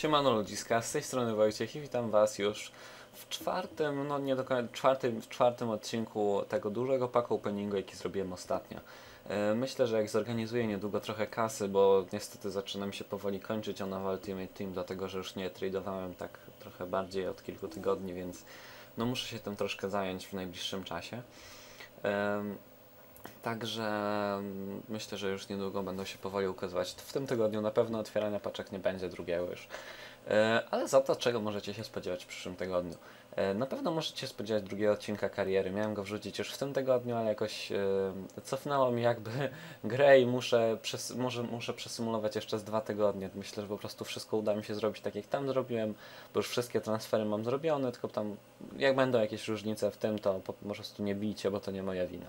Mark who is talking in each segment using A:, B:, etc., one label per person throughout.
A: Siemano ludziska, z tej strony Wojciech i witam Was już w czwartym, no nie do końca, czwartym, w czwartym odcinku tego dużego pack openingu, jaki zrobiłem ostatnio. E, Myślę, że jak zorganizuję niedługo trochę kasy, bo niestety zaczyna mi się powoli kończyć ona w Ultimate Team, dlatego że już nie tradowałem tak trochę bardziej od kilku tygodni, więc no muszę się tym troszkę zająć w najbliższym czasie. Także mm, myślę, że już niedługo będą się powoli ukazywać. W tym tygodniu na pewno otwierania paczek nie będzie drugiego już. E, Ale za to, czego możecie się spodziewać w przyszłym tygodniu? E, Na pewno możecie się spodziewać drugiego odcinka kariery. Miałem go wrzucić już w tym tygodniu, ale jakoś e, cofnęło mi jakby grę i muszę, przes- może, muszę przesymulować jeszcze z dwa tygodnie. Myślę, że po prostu wszystko uda mi się zrobić tak, jak tam zrobiłem, bo już wszystkie transfery mam zrobione, tylko tam jak będą jakieś różnice w tym, to po prostu nie bijcie, bo to nie moja wina.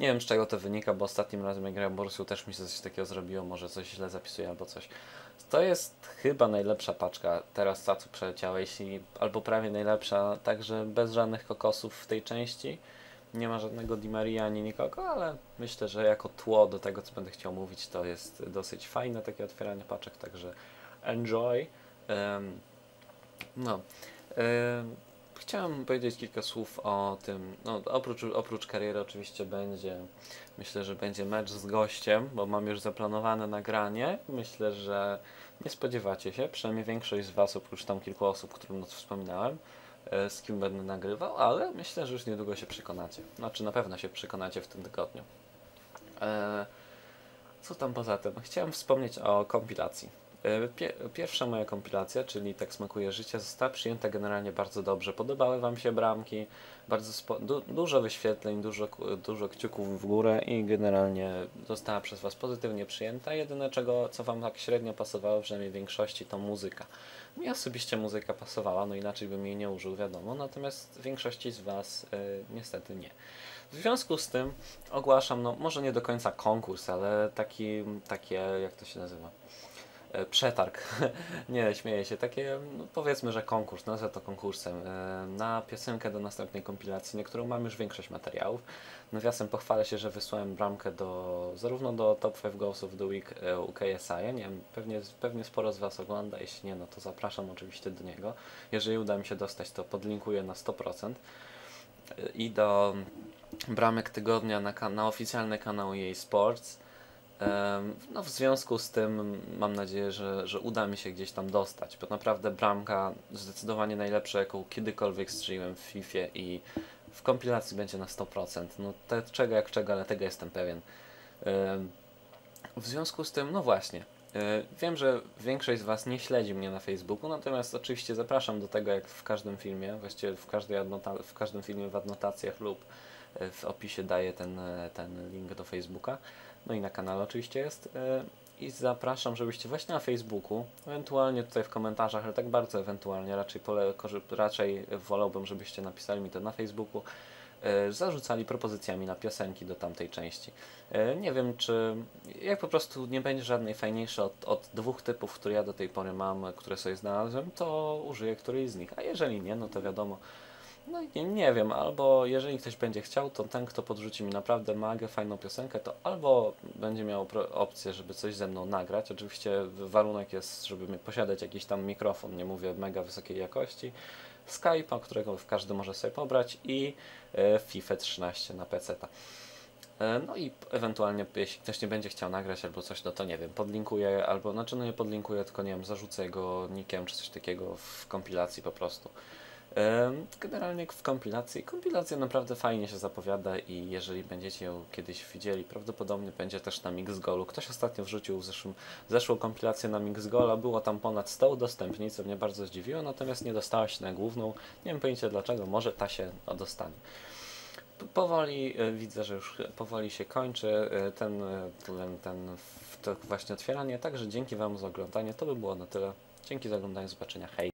A: Nie wiem z czego to wynika, bo ostatnim razem jak grałem Borusiu też mi się coś takiego zrobiło, może coś źle zapisuję albo coś. To jest chyba najlepsza paczka teraz ta co przeleciała, jeśli albo prawie najlepsza, także bez żadnych kokosów w tej części. Nie ma żadnego Di Maria ani nikogo, ale myślę, że jako tło do tego co będę chciał mówić to jest dosyć fajne takie otwieranie paczek, także enjoy. Em, no. Chciałem powiedzieć kilka słów o tym. No, oprócz, oprócz kariery, oczywiście będzie. Myślę, że będzie mecz z gościem, bo mam już zaplanowane nagranie. Myślę, że nie spodziewacie się, przynajmniej większość z Was, oprócz tam kilku osób, którym wspominałem, e, z kim będę nagrywał, ale myślę, że już niedługo się przekonacie. Znaczy, na pewno się przekonacie w tym tygodniu. E, co tam poza tym? Chciałem wspomnieć o kompilacji. E, Pie pierwsza moja kompilacja, czyli Tak smakuje życie, została przyjęta generalnie bardzo dobrze. Podobały Wam się bramki, bardzo du dużo wyświetleń, dużo, dużo kciuków w górę i generalnie została przez Was pozytywnie przyjęta. Jedyne, czego, co Wam tak średnio pasowało, przynajmniej w większości, to muzyka. Mi osobiście muzyka pasowała, no inaczej bym jej nie użył, wiadomo, natomiast większości z Was e, niestety nie. W związku z tym ogłaszam, no może nie do końca konkurs, ale taki, takie, jak to się nazywa? E, Przetarg. nie, śmieję się. Takie, no powiedzmy, że konkurs, nazwę to konkursem. e, Na piosenkę do następnej kompilacji, na którą mam już większość materiałów. Nawiasem pochwalę się, że wysłałem bramkę do, zarówno do Top 5 Goals of the Week e, u KSI. Ja nie wiem, pewnie, pewnie sporo z Was ogląda. Jeśli nie, no to zapraszam oczywiście do niego. Jeżeli uda mi się dostać, to podlinkuję na 100%. E, I do bramek tygodnia na, na oficjalny kanał EA Sports. No, w związku z tym mam nadzieję, że, że uda mi się gdzieś tam dostać, bo naprawdę bramka zdecydowanie najlepsza, jaką kiedykolwiek strzeliłem w FIFA i w kompilacji będzie na 100%. No, te, czego jak czego, ale tego jestem pewien. W związku z tym, no właśnie, e, wiem, że większość z Was nie śledzi mnie na Facebooku, natomiast oczywiście zapraszam do tego, jak w każdym filmie, właściwie w, każdej adnota- w każdym filmie w adnotacjach lub e, w opisie daję ten, e, ten link do Facebooka. No i na kanale oczywiście jest. e, I zapraszam, żebyście właśnie na Facebooku, ewentualnie tutaj w komentarzach, ale tak bardzo ewentualnie, raczej, pole, raczej wolałbym, żebyście napisali mi to na Facebooku, e, zarzucali propozycjami na piosenki do tamtej części. E, Nie wiem, czy jak po prostu nie będzie żadnej fajniejszej od, od dwóch typów, które ja do tej pory mam, które sobie znalazłem, to użyję którejś z nich. A jeżeli nie, no to wiadomo. No i nie, nie wiem, albo jeżeli ktoś będzie chciał, to ten, kto podrzuci mi naprawdę magę, fajną piosenkę, to albo będzie miał opcję, żeby coś ze mną nagrać. Oczywiście warunek jest, żeby posiadać jakiś tam mikrofon, nie mówię mega wysokiej jakości, Skype'a, którego każdy może sobie pobrać i e, FIFA 13 na PC. -ta. E, No i ewentualnie, jeśli ktoś nie będzie chciał nagrać albo coś, no to nie wiem, podlinkuję, albo, znaczy no nie podlinkuję, tylko nie wiem, zarzucę jego nickiem czy coś takiego w kompilacji po prostu. Generalnie w kompilacji, kompilacja naprawdę fajnie się zapowiada i jeżeli będziecie ją kiedyś widzieli, prawdopodobnie będzie też na Mixgolu. Ktoś ostatnio wrzucił w zeszłym, zeszłą kompilację na Mixgola, było tam ponad 100 udostępnień, co mnie bardzo zdziwiło, natomiast nie dostała się na główną. Nie wiem pojęcia dlaczego, może ta się dostanie. Powoli e, widzę, że już powoli się kończy e, ten, e, ten, ten to właśnie otwieranie, także dzięki Wam za oglądanie. To by było na tyle. Dzięki za oglądanie, zobaczenia, hej!